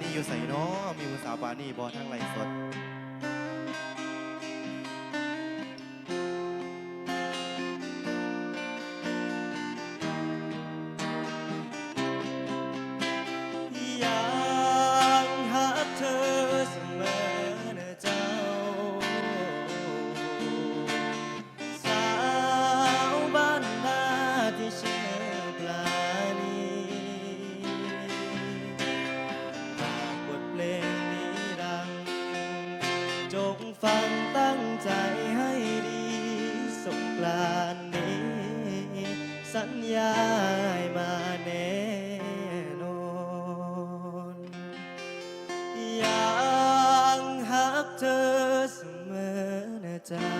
นี่อยู่ใส่เนาะมีผู้สาวปานี่บอทั้งไรสด กานนี้ สัญญาให้มาแน่นอนยังหักเธอเสมอนะเจ้า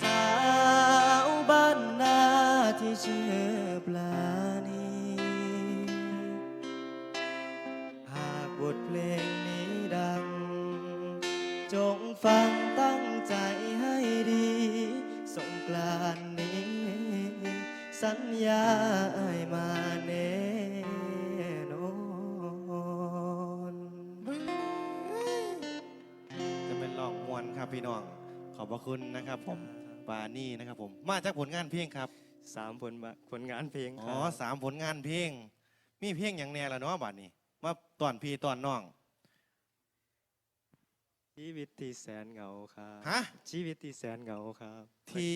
สาวบ้านนาที่ชื่อปลา สัญญาให้มาแน่นอนจะเป็นลองมวนครับพี่น้อง ขอบพระคุณนะครับผมปานี่นะครับผม มาจากผลงานเพลงครับสามผลมาผลงานเพลงคอ๋อรับสามผลงานเพลง มีเพลงอย่างแน่ละเนาะบัดนี้ มาตอนพี่ตอนน้อง ชีวิตที่แสนเหงาครับฮะ ชีวิตที่แสนเหงาครับ ที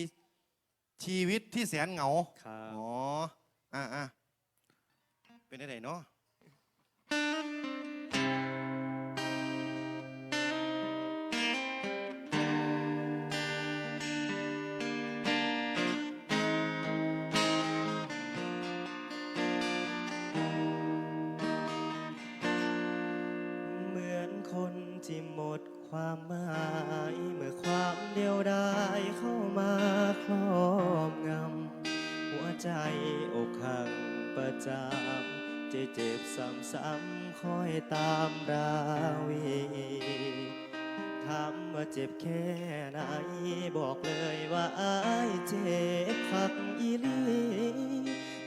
ชีวิตที่แสนเหงา ครับ อ๋ออะอะเป็นได้ไหนเนาะเหมือนคนที่หมดความหมาย เมื่อความเดียวดายเข้ามาครอบงำ หัวใจอกหักประจำจ็บเจ็บซ้ำๆคอยตามราวีถามว่าเจ็บแค่ไหน บอกเลยว่าอายเจ็บคักอีลี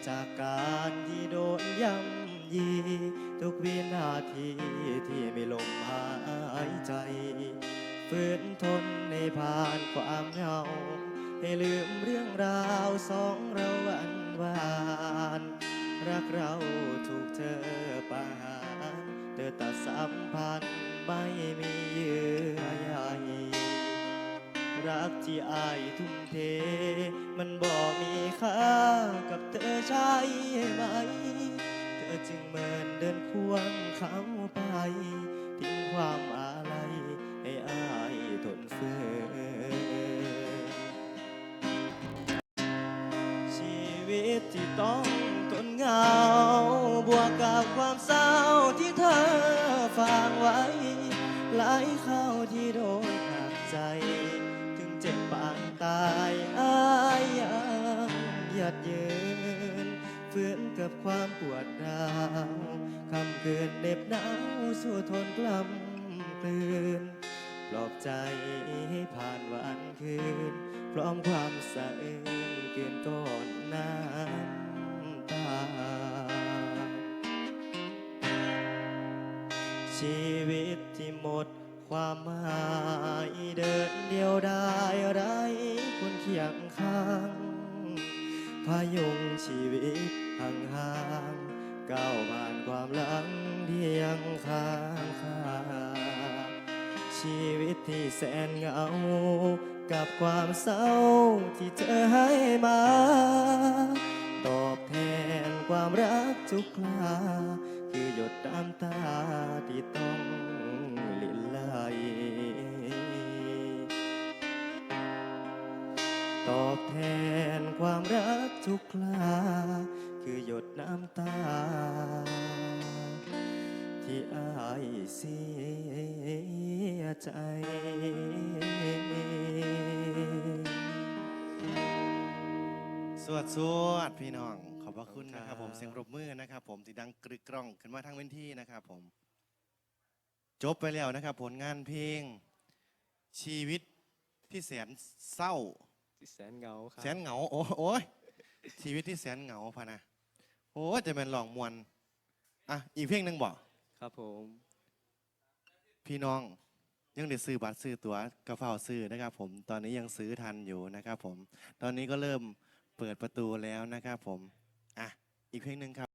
จากการที่โดนย่ำยี ทุกวินาทีที่ไม่ลมหายใจฝืนทนในผ่านความเหงา ให้ลืมเรื่องราวสองเราวันวาน รักเราถูกเธอประหารเธอตัดสัมพันธ์ไม่มีเยื่อใยรักที่อายทุ่มเท มันบอกมีค่ากับเธอใช่ไหม เธอจึงเมินเดินควงเขาไปทิ้งความอา วิตที่ต้องทนเหงา บวกกับความเศร้าที่เธอฝากไว้ หลายเข้าที่โดนหักใจ ถึงเจ็บปานตายอายยังหยัดยืนฝืนกับความปวดร้าวคำคืนเหน็บหนาวสู้ทนกล้ำกลืนปลอบใจให้ผ่านวันคืน ร้อมความสะอื้นเกินก้อนน้ำตา ชีวิตที่หมดความหมายเดินเดียวได้ไรคนเคียงข้างพายุงชีวิตห่างๆก้าวผ่านความหลังที่ยังค้างคาชีวิตที่แสนเหงา กับความเศร้าที่เธอให้มา ตอบแทนความรักทุกคราคือหยดน้ำตาที่ต้องลินไหลตอบแทนความรักทุกคราคือหยดน้ำตา ที่อายเสียใจสวดสวดพี่น้อง ขอบพระคุณนะครับผมเสียงรบมือนะครับ ผมที่ดังกรึกกร้องขึ้นมาทางเว้นที่นะครับผม จบไปแล้วนะครับ ผลงานเพลง ชีวิตที่แสนเศร้า ที่แสนเหงาครับแสนเหงาโอ้โอ้ยชีวิตที่แสนเหงาพะนะโอ้ยจะเป็นหลองมวนอะอีกเพลงหนึ่งบอก ครับผม พี่น้องยังได้ซื้อบัตรซื้อตั๋วกระเป๋าซื้อนะครับ ผมตอนนี้ยังซื้อทันอยู่นะครับ ผม ตอนนี้ก็เริ่มเปิดประตูแล้วนะครับ ผมอะอีกเพลงหนึ่งครับ